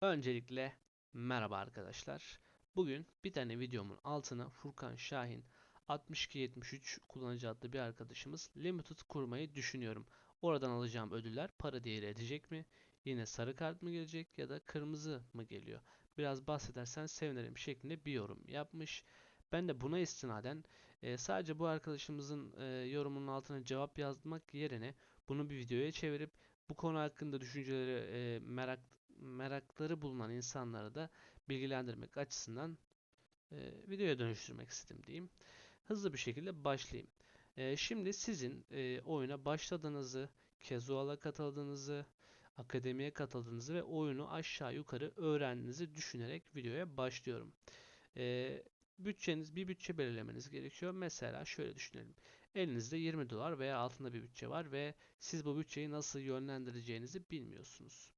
Öncelikle merhaba arkadaşlar. Bugün bir tane videomun altına Furkan Şahin 6273 kullanıcı adlı bir arkadaşımız Limited kurmayı düşünüyorum. Oradan alacağım ödüller para değeri edecek mi? Yine sarı kart mı gelecek ya da kırmızı mı geliyor? Biraz bahsedersen sevinirim şeklinde bir yorum yapmış. Ben de buna istinaden e, sadece bu arkadaşımızın e, yorumunun altına cevap yazmak yerine bunu bir videoya çevirip bu konu hakkında düşünceleri e, merak merakları bulunan insanları da bilgilendirmek açısından e, videoya dönüştürmek istedim diyeyim. Hızlı bir şekilde başlayayım. E, şimdi sizin e, oyuna başladığınızı, casual'a katıldığınızı, akademiye katıldığınızı ve oyunu aşağı yukarı öğrendiğinizi düşünerek videoya başlıyorum. E, bütçeniz bir bütçe belirlemeniz gerekiyor. Mesela şöyle düşünelim. Elinizde 20 dolar veya altında bir bütçe var ve siz bu bütçeyi nasıl yönlendireceğinizi bilmiyorsunuz.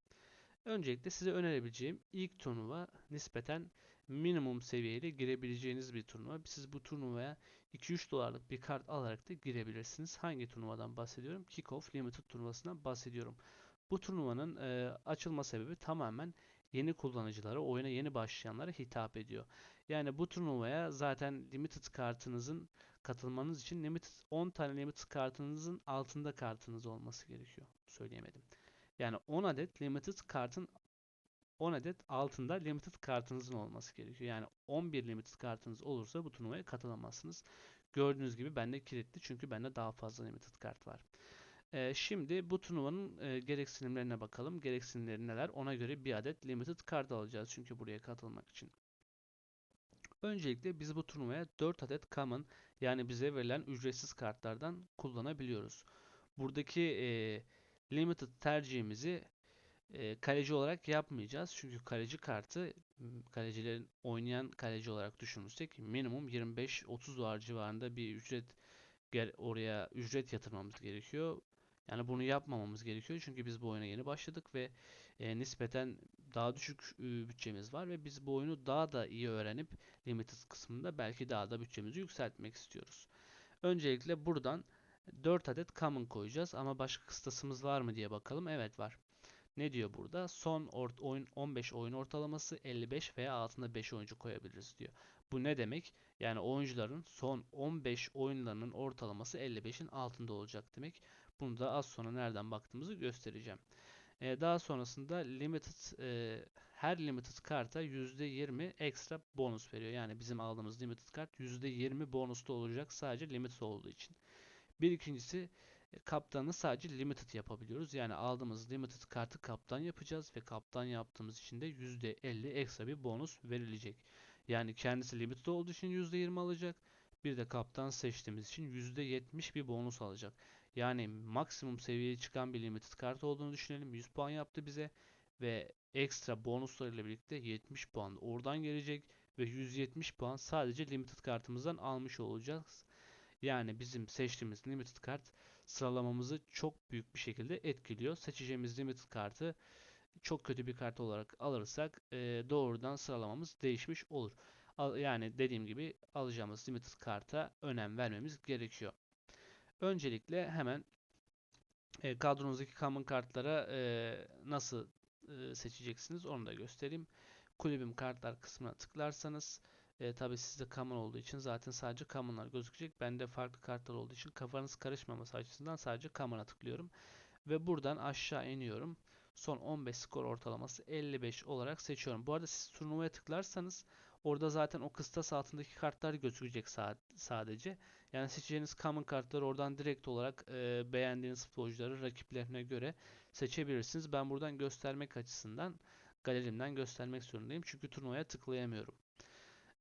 Öncelikle size önerebileceğim ilk turnuva nispeten minimum seviyede girebileceğiniz bir turnuva. Siz bu turnuvaya 2-3 dolarlık bir kart alarak da girebilirsiniz. Hangi turnuvadan bahsediyorum? Kickoff Limited turnuvasından bahsediyorum. Bu turnuvanın e, açılma sebebi tamamen yeni kullanıcılara, oyuna yeni başlayanlara hitap ediyor. Yani bu turnuvaya zaten Limited kartınızın katılmanız için Limited 10 tane Limited kartınızın altında kartınız olması gerekiyor. Söyleyemedim. Yani 10 adet limited kartın 10 adet altında limited kartınızın olması gerekiyor. Yani 11 limited kartınız olursa bu turnuvaya katılamazsınız. Gördüğünüz gibi bende kilitli çünkü bende daha fazla limited kart var. Ee, şimdi bu turnuvanın e, gereksinimlerine bakalım. Gereksinimleri neler? Ona göre bir adet limited kart alacağız çünkü buraya katılmak için. Öncelikle biz bu turnuvaya 4 adet common yani bize verilen ücretsiz kartlardan kullanabiliyoruz. Buradaki e, limited tercihimizi e, kaleci olarak yapmayacağız. Çünkü kaleci kartı kalecilerin oynayan kaleci olarak düşünürsek minimum 25-30 dolar civarında bir ücret oraya ücret yatırmamız gerekiyor. Yani bunu yapmamamız gerekiyor çünkü biz bu oyuna yeni başladık ve e, nispeten daha düşük e, bütçemiz var ve biz bu oyunu daha da iyi öğrenip limited kısmında belki daha da bütçemizi yükseltmek istiyoruz. Öncelikle buradan 4 adet common koyacağız ama başka kıstasımız var mı diye bakalım. Evet var. Ne diyor burada? Son oyun 15 oyun ortalaması 55 veya altında 5 oyuncu koyabiliriz diyor. Bu ne demek? Yani oyuncuların son 15 oyunlarının ortalaması 55'in altında olacak demek. Bunu da az sonra nereden baktığımızı göstereceğim. Ee, daha sonrasında limited e, her limited karta %20 ekstra bonus veriyor. Yani bizim aldığımız limited kart %20 bonuslu olacak sadece limited olduğu için. Bir ikincisi e, kaptanı sadece limited yapabiliyoruz. Yani aldığımız limited kartı kaptan yapacağız ve kaptan yaptığımız için de %50 ekstra bir bonus verilecek. Yani kendisi limited olduğu için %20 alacak. Bir de kaptan seçtiğimiz için %70 bir bonus alacak. Yani maksimum seviyeye çıkan bir limited kart olduğunu düşünelim. 100 puan yaptı bize ve ekstra bonuslarıyla birlikte 70 puan oradan gelecek ve 170 puan sadece limited kartımızdan almış olacağız. Yani bizim seçtiğimiz limited kart sıralamamızı çok büyük bir şekilde etkiliyor. Seçeceğimiz limited kartı çok kötü bir kart olarak alırsak e, doğrudan sıralamamız değişmiş olur. Yani dediğim gibi alacağımız limited karta önem vermemiz gerekiyor. Öncelikle hemen e, kadronuzdaki common kartlara e, nasıl e, seçeceksiniz onu da göstereyim. Kulübüm kartlar kısmına tıklarsanız e, tabi sizde common olduğu için zaten sadece common'lar gözükecek. Bende farklı kartlar olduğu için kafanız karışmaması açısından sadece common'a tıklıyorum. Ve buradan aşağı iniyorum. Son 15 skor ortalaması 55 olarak seçiyorum. Bu arada siz turnuvaya tıklarsanız orada zaten o kıstas altındaki kartlar gözükecek sadece. Yani seçeceğiniz common kartları oradan direkt olarak e, beğendiğiniz futbolcuları rakiplerine göre seçebilirsiniz. Ben buradan göstermek açısından galerimden göstermek zorundayım. Çünkü turnuvaya tıklayamıyorum.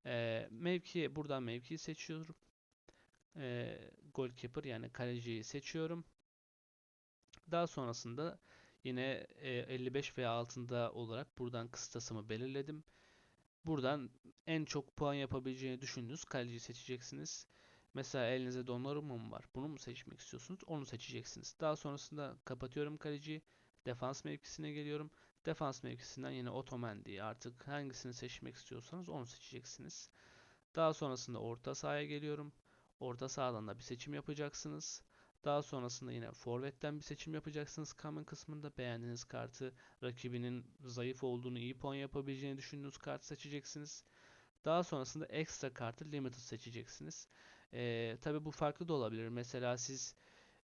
E, mevki buradan mevkiyi seçiyorum. E, goalkeeper yani kaleciyi seçiyorum. Daha sonrasında yine e, 55 veya altında olarak buradan kıstasımı belirledim. Buradan en çok puan yapabileceğini düşündüğünüz kaleciyi seçeceksiniz. Mesela elinize Donnarumma mı var? Bunu mu seçmek istiyorsunuz? Onu seçeceksiniz. Daha sonrasında kapatıyorum kaleciyi. Defans mevkisine geliyorum. Defans mevkisinden yine Otamendi artık hangisini seçmek istiyorsanız onu seçeceksiniz. Daha sonrasında orta sahaya geliyorum. Orta sahadan da bir seçim yapacaksınız. Daha sonrasında yine forvetten bir seçim yapacaksınız common kısmında. Beğendiğiniz kartı rakibinin zayıf olduğunu, iyi puan yapabileceğini düşündüğünüz kartı seçeceksiniz. Daha sonrasında ekstra kartı limited seçeceksiniz. Ee, tabi bu farklı da olabilir. Mesela siz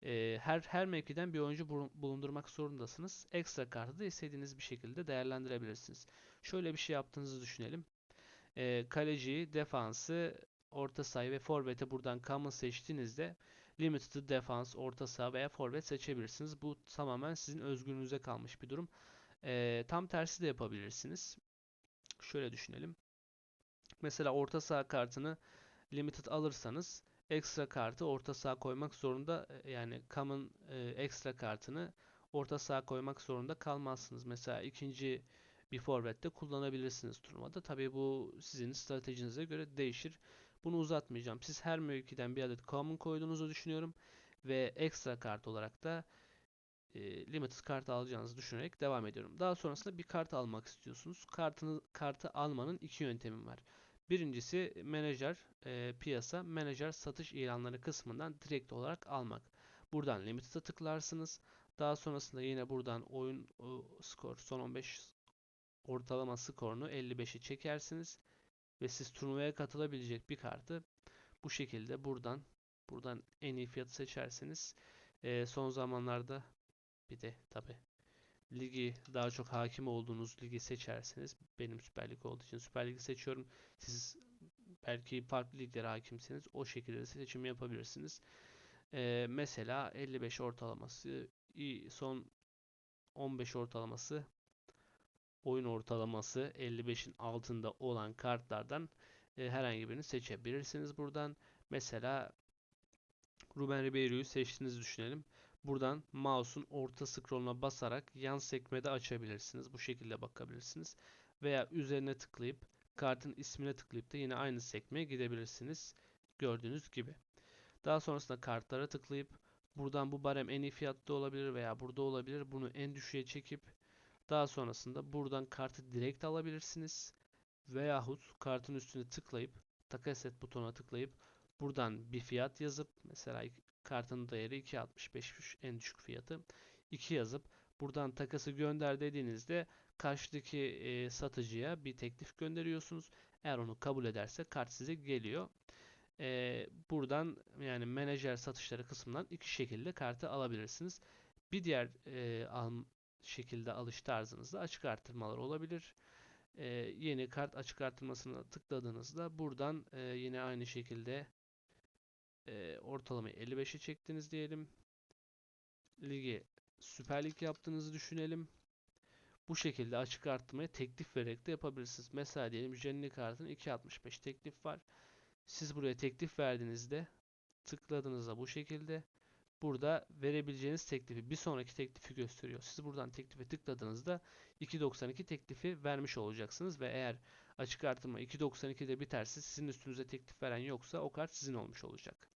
e, her her mevkiden bir oyuncu bulundurmak zorundasınız. Ekstra kartı da istediğiniz bir şekilde değerlendirebilirsiniz. Şöyle bir şey yaptığınızı düşünelim. E, kaleciyi, defansı, orta sayı ve forvete buradan common seçtiğinizde limited defans, orta saha veya forvet seçebilirsiniz. Bu tamamen sizin özgürlüğünüze kalmış bir durum. E, tam tersi de yapabilirsiniz. Şöyle düşünelim. Mesela orta saha kartını limited alırsanız ekstra kartı orta saha koymak zorunda e, yani common e, ekstra kartını orta saha koymak zorunda kalmazsınız. Mesela ikinci bir forvette kullanabilirsiniz turnuvada. Tabii bu sizin stratejinize göre değişir. Bunu uzatmayacağım. Siz her mevkiden bir adet common koyduğunuzu düşünüyorum ve ekstra kart olarak da e, limited kart alacağınızı düşünerek devam ediyorum. Daha sonrasında bir kart almak istiyorsunuz. Kartını kartı almanın iki yöntemi var. Birincisi menajer e, piyasa, menajer satış ilanları kısmından direkt olarak almak. Buradan limited'a tıklarsınız. Daha sonrasında yine buradan oyun o, skor son 15 ortalama skorunu 55'e çekersiniz ve siz turnuvaya katılabilecek bir kartı bu şekilde buradan buradan en iyi fiyatı seçerseniz e, son zamanlarda bir de tabi ligi daha çok hakim olduğunuz ligi seçerseniz benim Süper Lig olduğu için Süper Lig'i seçiyorum. Siz belki farklı liglere hakimseniz o şekilde de seçim yapabilirsiniz. Ee, mesela 55 ortalaması son 15 ortalaması oyun ortalaması 55'in altında olan kartlardan e, herhangi birini seçebilirsiniz buradan. Mesela Ruben Ribeiro'yu seçtiğinizi düşünelim. Buradan mouse'un orta scroll'una basarak yan sekmede açabilirsiniz. Bu şekilde bakabilirsiniz. Veya üzerine tıklayıp kartın ismine tıklayıp da yine aynı sekmeye gidebilirsiniz. Gördüğünüz gibi. Daha sonrasında kartlara tıklayıp buradan bu barem en iyi fiyatta olabilir veya burada olabilir. Bunu en düşüğe çekip daha sonrasında buradan kartı direkt alabilirsiniz. Veyahut kartın üstüne tıklayıp takas et butonuna tıklayıp buradan bir fiyat yazıp mesela kartın değeri 2.65 en düşük fiyatı 2 yazıp buradan takası gönder dediğinizde karşıdaki e, satıcıya bir teklif gönderiyorsunuz. Eğer onu kabul ederse kart size geliyor. E, buradan yani menajer satışları kısmından iki şekilde kartı alabilirsiniz. Bir diğer e, al, şekilde alış tarzınızda açık arttırmalar olabilir. E, yeni kart açık arttırmasına tıkladığınızda buradan e, yine aynı şekilde e, ortalamayı 55'e çektiniz diyelim. Ligi Süper Lig yaptığınızı düşünelim. Bu şekilde açık arttırmayı teklif vererek de yapabilirsiniz. Mesela diyelim Jenny kartın 2.65 teklif var. Siz buraya teklif verdiğinizde tıkladığınızda bu şekilde burada verebileceğiniz teklifi bir sonraki teklifi gösteriyor. Siz buradan teklife tıkladığınızda 2.92 teklifi vermiş olacaksınız ve eğer açık artırma 2.92'de biterse sizin üstünüze teklif veren yoksa o kart sizin olmuş olacak.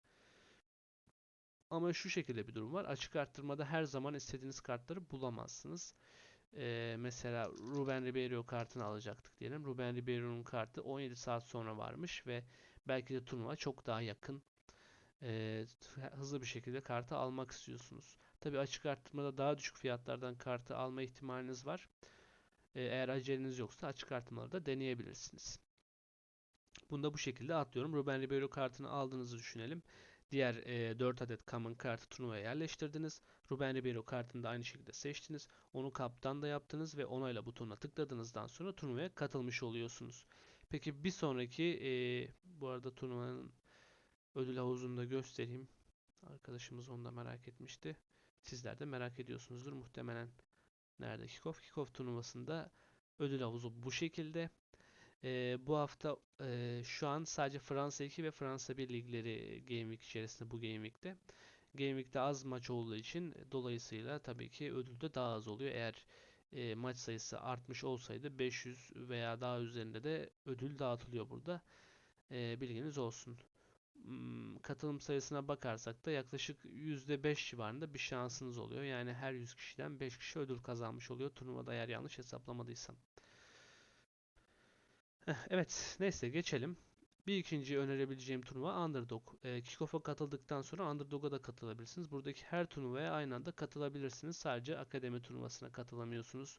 Ama şu şekilde bir durum var. Açık arttırmada her zaman istediğiniz kartları bulamazsınız. Ee, mesela Ruben Ribeiro kartını alacaktık diyelim. Ruben Ribeiro'nun kartı 17 saat sonra varmış ve belki de turnuva çok daha yakın. Ee, hızlı bir şekilde kartı almak istiyorsunuz. Tabi açık arttırmada daha düşük fiyatlardan kartı alma ihtimaliniz var. Ee, eğer aceleniz yoksa açık arttırmaları da deneyebilirsiniz. Bunu da bu şekilde atlıyorum. Ruben Ribeiro kartını aldığınızı düşünelim. Diğer e, 4 adet common kartı turnuvaya yerleştirdiniz. Ruben Ribeiro kartını da aynı şekilde seçtiniz. Onu kaptan da yaptınız ve onayla butonuna tıkladığınızdan sonra turnuvaya katılmış oluyorsunuz. Peki bir sonraki e, bu arada turnuvanın ödül havuzunu da göstereyim. Arkadaşımız onu da merak etmişti. Sizler de merak ediyorsunuzdur muhtemelen. Nerede kickoff? Kickoff turnuvasında ödül havuzu bu şekilde. E, bu hafta e, şu an sadece Fransa 2 ve Fransa 1 ligleri Game Week içerisinde bu Game Week'te. Game Week'te az maç olduğu için dolayısıyla tabii ki ödül de daha az oluyor. Eğer e, maç sayısı artmış olsaydı 500 veya daha üzerinde de ödül dağıtılıyor burada. E, bilginiz olsun. Hmm, katılım sayısına bakarsak da yaklaşık %5 civarında bir şansınız oluyor. Yani her 100 kişiden 5 kişi ödül kazanmış oluyor turnuvada eğer yanlış hesaplamadıysam. Evet, neyse geçelim. Bir ikinci önerebileceğim turnuva Underdog. E, Kickoff'a katıldıktan sonra Underdog'a da katılabilirsiniz. Buradaki her turnuvaya aynı anda katılabilirsiniz. Sadece akademi turnuvasına katılamıyorsunuz.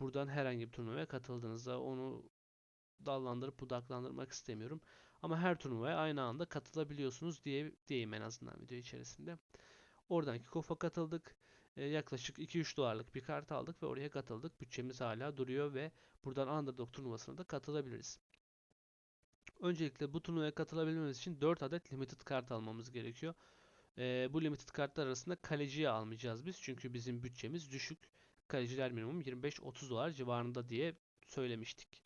Buradan herhangi bir turnuvaya katıldığınızda onu dallandırıp budaklandırmak istemiyorum. Ama her turnuvaya aynı anda katılabiliyorsunuz diye diyeyim en azından video içerisinde. Oradan Kickoff'a katıldık. E, yaklaşık 2-3 dolarlık bir kart aldık ve oraya katıldık. Bütçemiz hala duruyor ve buradan Underdog turnuvasına da katılabiliriz. Öncelikle bu turnuvaya katılabilmemiz için 4 adet limited kart almamız gerekiyor. E, bu limited kartlar arasında kaleciyi almayacağız biz. Çünkü bizim bütçemiz düşük. Kaleciler minimum 25-30 dolar civarında diye söylemiştik.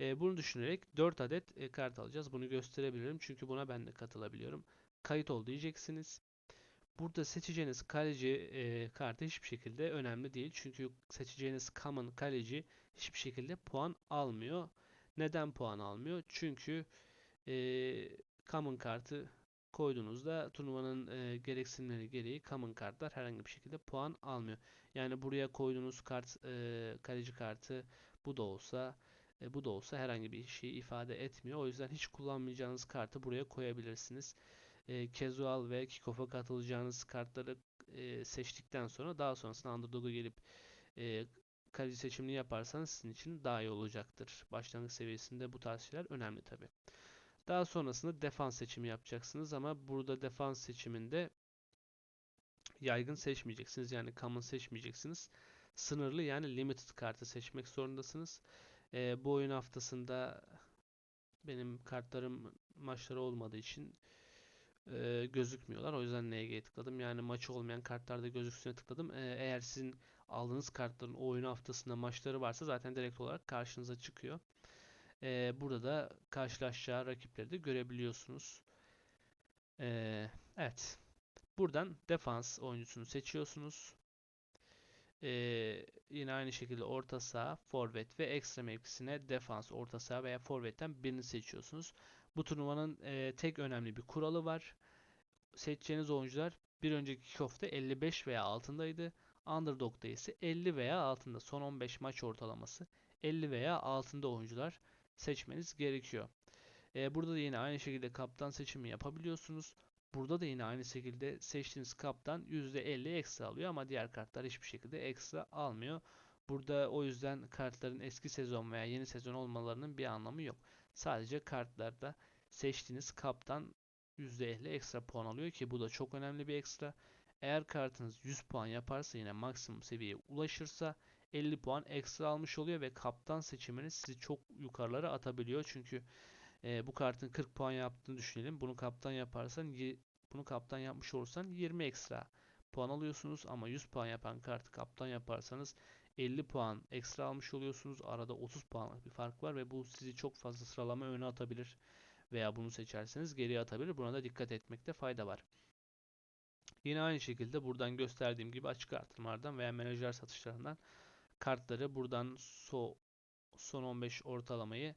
E, bunu düşünerek 4 adet e, kart alacağız. Bunu gösterebilirim çünkü buna ben de katılabiliyorum. Kayıt ol diyeceksiniz. Burada seçeceğiniz kaleci e, kartı hiçbir şekilde önemli değil. Çünkü seçeceğiniz common kaleci hiçbir şekilde puan almıyor. Neden puan almıyor? Çünkü e, common kartı koyduğunuzda turnuvanın e, gereksinimleri gereği common kartlar herhangi bir şekilde puan almıyor. Yani buraya koyduğunuz kart e, kaleci kartı bu da olsa e, bu da olsa herhangi bir şey ifade etmiyor. O yüzden hiç kullanmayacağınız kartı buraya koyabilirsiniz. E, casual ve kickoff'a katılacağınız kartları e, seçtikten sonra daha sonrasında underdog'a gelip e, kaleci seçimini yaparsanız sizin için daha iyi olacaktır. Başlangıç seviyesinde bu tarz şeyler önemli tabi. Daha sonrasında defans seçimi yapacaksınız ama burada defans seçiminde yaygın seçmeyeceksiniz. Yani common seçmeyeceksiniz. Sınırlı yani limited kartı seçmek zorundasınız. E, bu oyun haftasında benim kartlarım maçları olmadığı için e, gözükmüyorlar. O yüzden NG'ye tıkladım. Yani maçı olmayan kartlarda gözüksüne tıkladım. E, eğer sizin aldığınız kartların o oyun haftasında maçları varsa zaten direkt olarak karşınıza çıkıyor. E, burada da karşılaşacağı rakipleri de görebiliyorsunuz. E, evet. Buradan defans oyuncusunu seçiyorsunuz. Ee, yine aynı şekilde orta saha, forvet ve ekstra mevkisine defans, orta saha veya forvetten birini seçiyorsunuz. Bu turnuvanın e, tek önemli bir kuralı var. Seçeceğiniz oyuncular bir önceki kickoff'ta 55 veya altındaydı. Underdog'da ise 50 veya altında. Son 15 maç ortalaması 50 veya altında oyuncular seçmeniz gerekiyor. E, burada da yine aynı şekilde kaptan seçimi yapabiliyorsunuz. Burada da yine aynı şekilde seçtiğiniz kaptan %50 ekstra alıyor ama diğer kartlar hiçbir şekilde ekstra almıyor. Burada o yüzden kartların eski sezon veya yeni sezon olmalarının bir anlamı yok. Sadece kartlarda seçtiğiniz kaptan %50 ekstra puan alıyor ki bu da çok önemli bir ekstra. Eğer kartınız 100 puan yaparsa yine maksimum seviyeye ulaşırsa 50 puan ekstra almış oluyor ve kaptan seçiminiz sizi çok yukarılara atabiliyor. Çünkü e, bu kartın 40 puan yaptığını düşünelim. Bunu kaptan yaparsan bunu kaptan yapmış olursan 20 ekstra puan alıyorsunuz ama 100 puan yapan kartı kaptan yaparsanız 50 puan ekstra almış oluyorsunuz. Arada 30 puanlık bir fark var ve bu sizi çok fazla sıralama öne atabilir veya bunu seçerseniz geriye atabilir. Buna da dikkat etmekte fayda var. Yine aynı şekilde buradan gösterdiğim gibi açık artırmalardan veya menajer satışlarından kartları buradan so, son 15 ortalamayı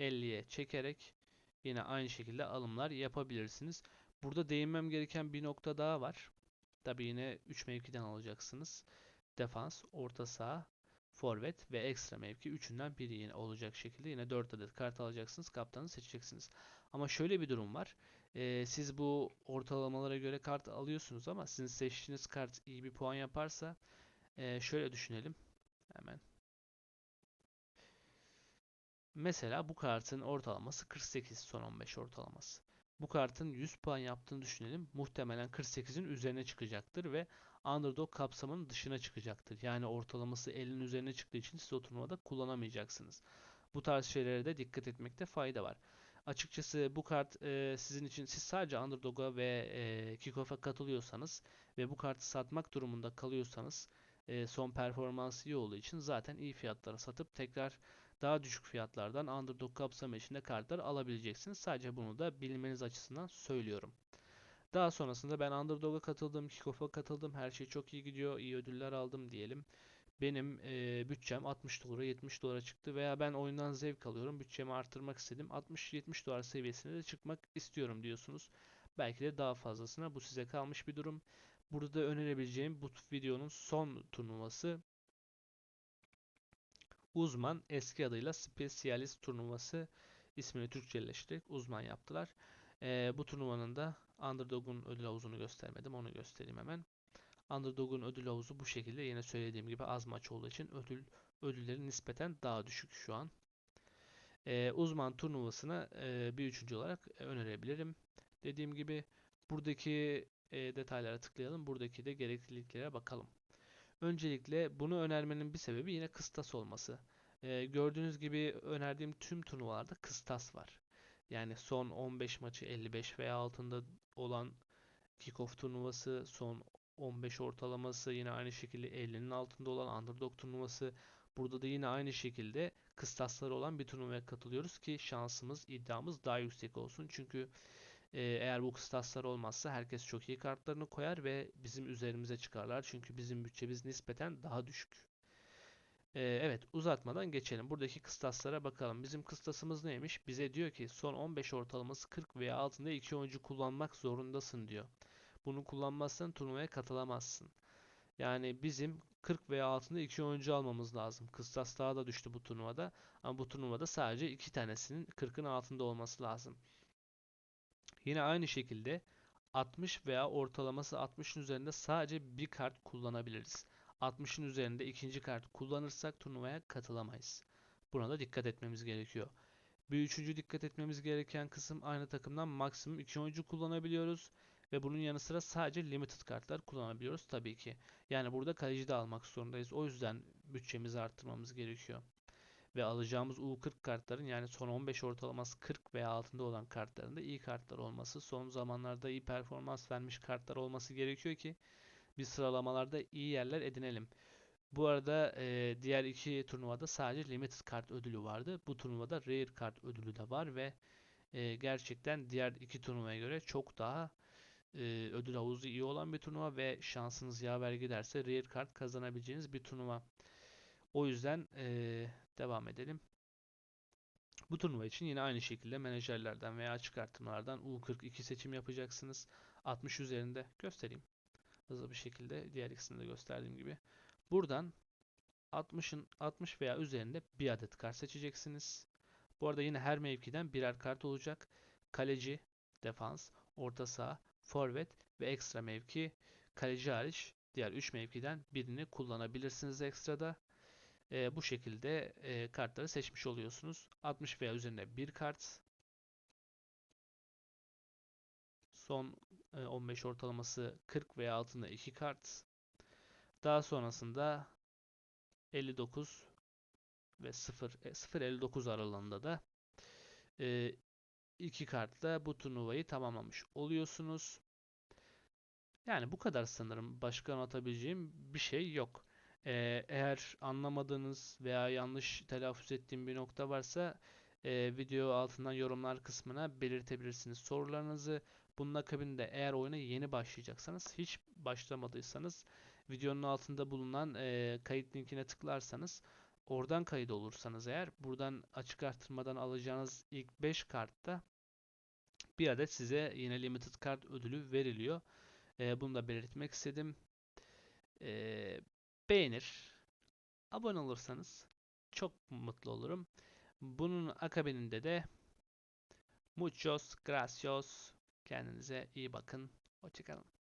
50'ye çekerek yine aynı şekilde alımlar yapabilirsiniz. Burada değinmem gereken bir nokta daha var. Tabi yine 3 mevkiden alacaksınız. Defans, orta saha, forvet ve ekstra mevki üçünden biri yine olacak şekilde yine 4 adet kart alacaksınız. Kaptanı seçeceksiniz. Ama şöyle bir durum var. Ee, siz bu ortalamalara göre kart alıyorsunuz ama sizin seçtiğiniz kart iyi bir puan yaparsa e, şöyle düşünelim. Hemen Mesela bu kartın ortalaması 48 son 15 ortalaması. Bu kartın 100 puan yaptığını düşünelim. Muhtemelen 48'in üzerine çıkacaktır ve underdog kapsamının dışına çıkacaktır. Yani ortalaması 50'nin üzerine çıktığı için siz o turnuvada kullanamayacaksınız. Bu tarz şeylere de dikkat etmekte fayda var. Açıkçası bu kart e, sizin için siz sadece underdog'a ve e, kickoff'a katılıyorsanız ve bu kartı satmak durumunda kalıyorsanız e, son performansı iyi olduğu için zaten iyi fiyatlara satıp tekrar daha düşük fiyatlardan underdog kapsamı içinde kartlar alabileceksiniz. Sadece bunu da bilmeniz açısından söylüyorum. Daha sonrasında ben underdog'a katıldım, kickoff'a katıldım. Her şey çok iyi gidiyor. iyi ödüller aldım diyelim. Benim e, bütçem 60 dolara 70 dolara çıktı veya ben oyundan zevk alıyorum. Bütçemi arttırmak istedim. 60-70 dolar seviyesine de çıkmak istiyorum diyorsunuz. Belki de daha fazlasına bu size kalmış bir durum. Burada önerebileceğim bu videonun son turnuvası uzman eski adıyla Specialist turnuvası ismini Türkçeleştirerek uzman yaptılar. Ee, bu turnuvanın da Underdog'un ödül havuzunu göstermedim. Onu göstereyim hemen. Underdog'un ödül havuzu bu şekilde. Yine söylediğim gibi az maç olduğu için ödül ödülleri nispeten daha düşük şu an. Ee, uzman turnuvasını e, bir üçüncü olarak önerebilirim. Dediğim gibi buradaki e, detaylara tıklayalım. Buradaki de gerekliliklere bakalım. Öncelikle bunu önermenin bir sebebi yine kıstas olması. Ee, gördüğünüz gibi önerdiğim tüm turnuvalarda kıstas var. Yani son 15 maçı 55 veya altında olan kickoff turnuvası, son 15 ortalaması yine aynı şekilde 50'nin altında olan underdog turnuvası. Burada da yine aynı şekilde kıstasları olan bir turnuvaya katılıyoruz ki şansımız, iddiamız daha yüksek olsun. Çünkü e, eğer bu kıstaslar olmazsa herkes çok iyi kartlarını koyar ve bizim üzerimize çıkarlar. Çünkü bizim bütçemiz nispeten daha düşük. E, evet uzatmadan geçelim. Buradaki kıstaslara bakalım. Bizim kıstasımız neymiş? Bize diyor ki son 15 ortalaması 40 veya altında 2 oyuncu kullanmak zorundasın diyor. Bunu kullanmazsan turnuvaya katılamazsın. Yani bizim 40 veya altında 2 oyuncu almamız lazım. Kıstas daha da düştü bu turnuvada. Ama bu turnuvada sadece 2 tanesinin 40'ın altında olması lazım. Yine aynı şekilde 60 veya ortalaması 60'ın üzerinde sadece bir kart kullanabiliriz. 60'ın üzerinde ikinci kart kullanırsak turnuvaya katılamayız. Buna da dikkat etmemiz gerekiyor. Bir üçüncü dikkat etmemiz gereken kısım aynı takımdan maksimum 2 oyuncu kullanabiliyoruz. Ve bunun yanı sıra sadece limited kartlar kullanabiliyoruz tabii ki. Yani burada kaleci de almak zorundayız. O yüzden bütçemizi arttırmamız gerekiyor. Ve alacağımız U40 kartların yani son 15 ortalaması 40 veya altında olan kartların da iyi kartlar olması, son zamanlarda iyi performans vermiş kartlar olması gerekiyor ki biz sıralamalarda iyi yerler edinelim. Bu arada e, diğer iki turnuvada sadece limited kart ödülü vardı. Bu turnuvada rare kart ödülü de var ve e, gerçekten diğer iki turnuvaya göre çok daha e, ödül havuzu iyi olan bir turnuva ve şansınız yaver giderse rare kart kazanabileceğiniz bir turnuva. O yüzden e, devam edelim. Bu turnuva için yine aynı şekilde menajerlerden veya açık artırmalardan U42 seçim yapacaksınız. 60 üzerinde göstereyim. Hızlı bir şekilde diğer ikisini de gösterdiğim gibi. Buradan 60'ın 60 veya üzerinde bir adet kart seçeceksiniz. Bu arada yine her mevkiden birer kart olacak. Kaleci, defans, orta saha, forvet ve ekstra mevki. Kaleci hariç diğer 3 mevkiden birini kullanabilirsiniz ekstrada. E, bu şekilde e, kartları seçmiş oluyorsunuz. 60 veya üzerinde bir kart. Son e, 15 ortalaması 40 veya altında 2 kart. Daha sonrasında 59 ve 0 0.59 aralığında da e, iki kartla bu turnuvayı tamamlamış oluyorsunuz. Yani bu kadar sanırım. Başka anlatabileceğim bir şey yok. Eğer anlamadığınız veya yanlış telaffuz ettiğim bir nokta varsa e, video altından yorumlar kısmına belirtebilirsiniz sorularınızı. Bunun akabinde eğer oyuna yeni başlayacaksanız, hiç başlamadıysanız videonun altında bulunan e, kayıt linkine tıklarsanız oradan kayıt olursanız eğer buradan açık artırmadan alacağınız ilk 5 kartta bir adet size yine limited kart ödülü veriliyor. E, bunu da belirtmek istedim. E, beğenir, abone olursanız çok mutlu olurum. Bunun akabininde de muchos gracias. Kendinize iyi bakın. Hoşçakalın.